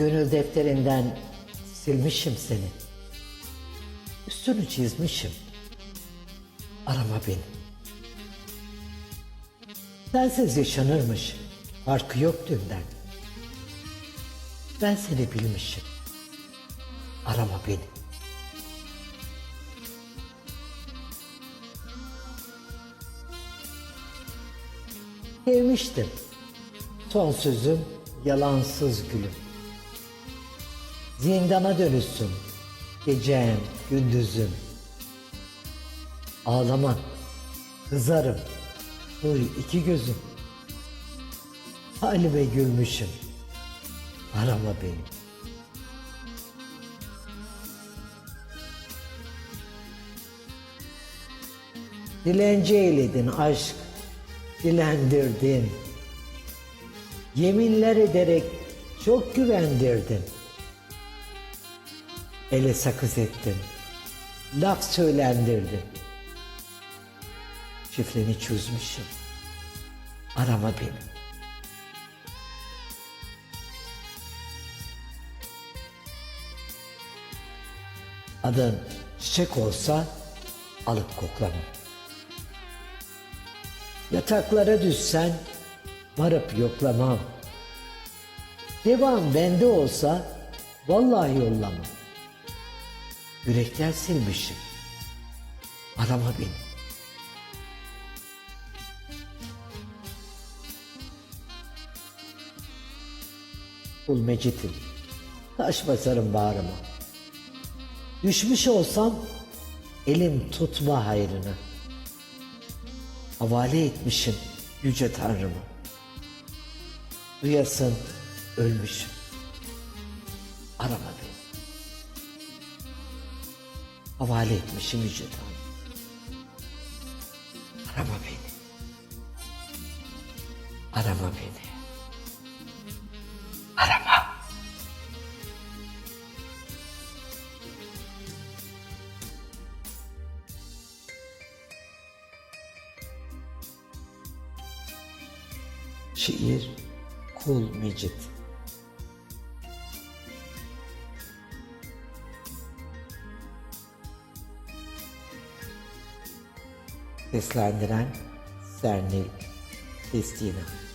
Gönül defterinden silmişim seni. Üstünü çizmişim. Arama beni. Sensiz yaşanırmış. Farkı yok dünden. Ben seni bilmişim. Arama beni. Sevmiştim. Son sözüm yalansız gülüm. Zindana dönüşsün. Gecem, gündüzüm. Ağlama. Kızarım. Duy iki gözüm. Halime gülmüşüm. Arama beni. Dilenci eyledin aşk, dilendirdin. Yeminler ederek çok güvendirdin. Ele sakız ettin, laf söylendirdin. Şifreni çözmüşüm, arama beni. Adın çiçek olsa alıp koklamam. Yataklara düşsen varıp yoklamam. Devam bende olsa vallahi yollamam. Yürekten silmişim. Arama beni. Kul mecitim. Taş basarım bağrıma. Düşmüş olsam elim tutma hayrını. Havale etmişim yüce Tanrımı. Duyasın ölmüşüm. Arama beni. Havale etmişim yüce. Arama beni. Arama beni. Arama. Şiir Kul Mecit Seslendiren Sernil Destina